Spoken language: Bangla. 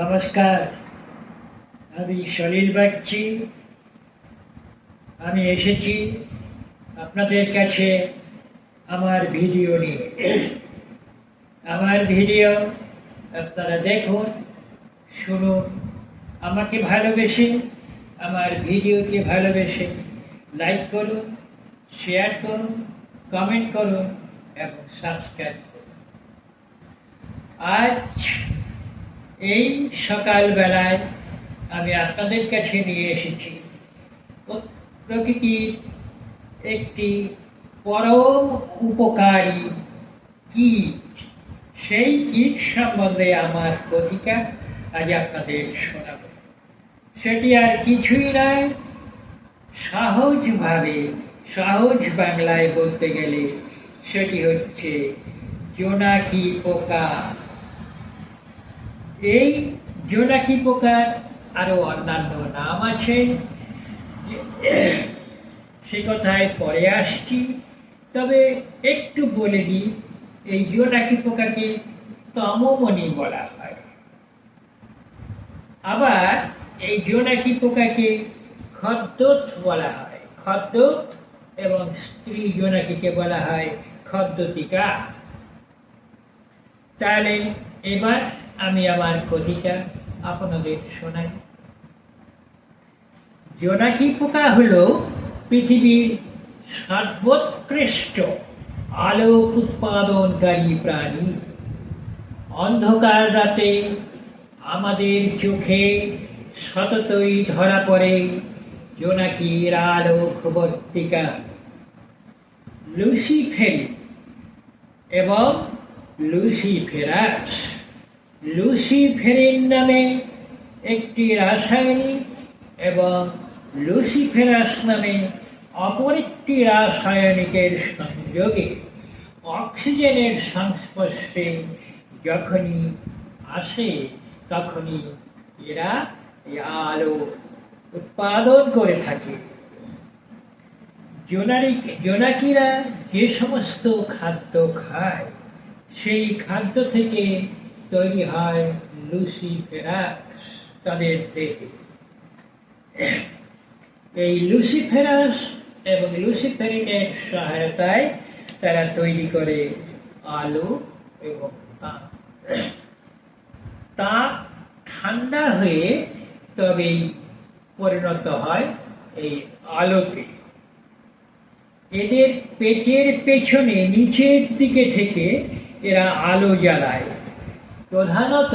নমস্কার। আমি সলিল বাগচি। আমি এসেছি আপনাদের কাছে আমার ভিডিও নিয়ে। আমার ভিডিও আপনারা দেখুন, শুনুন, আমাকে ভালোবেসে, আমার ভিডিওকে ভালোবেসে লাইক করুন, শেয়ার করুন, কমেন্ট করুন এবং সাবস্ক্রাইব করুন। আজ এই সকালবেলায় আমি আপনাদের কাছে নিয়ে এসেছি। প্রকৃতির একটি পরম উপকারী কীট। সেই কীট সম্বন্ধে আমার কথিকা আজ আপনাদের শোনাব। সেটি আর কিছুই নয়, সহজভাবে, সহজ বাংলায় বলতে গেলে সেটি হচ্ছে জোনাকি পোকা। এই জোনাকি পোকার আরও অন্যান্য নাম আছে। সে কথায় পরে আসছি। তবে একটু বলে দিই, এই জোনাকি পোকাকে তমমণি বলা হয়। আবার এই জোনাকি পোকাকে খদ্দত বলা হয়। খদ্দত এবং স্ত্রী জোনাকিকে বলা হয় খদ্দতিকা তাহলে এবার আমি আমার কবিতা আপনাদের শোনাই। জোনাকি পোকা হলো পৃথিবীর সর্বোৎকৃষ্ট আলোক উৎপাদনকারী প্রাণী। অন্ধকার রাতে আমাদের চোখে সততই ধরা পড়ে জোনাকির বর্তিকা। লুসিফেরি এবং লুসি লুসিফেরাস। লুসিফেরিন নামে একটি রাসায়নিক এবং লুসিফেরাস নামে অপর একটি রাসায়নিকের সংযোগে অক্সিজেনের সংস্পর্শে যখনই আসে, তখনই এরা আলো উৎপাদন করে থাকে। জোনারিক, জোনাকিরা যে সমস্ত খাদ্য খায়, সেই খাদ্য থেকে তৈরি হয় লুসিফেরাস তাদের দেহে। এই লুসিফেরাস এবং লুসি লুসিফেরিনের সহায়তায় তারা তৈরি করে আলো এবং তাপ। তাপ ঠান্ডা হয়ে তবেই পরিণত হয় এই আলোতে। এদের পেটের পেছনে নিচের দিকে থেকে এরা আলো জ্বালায়। প্রধানত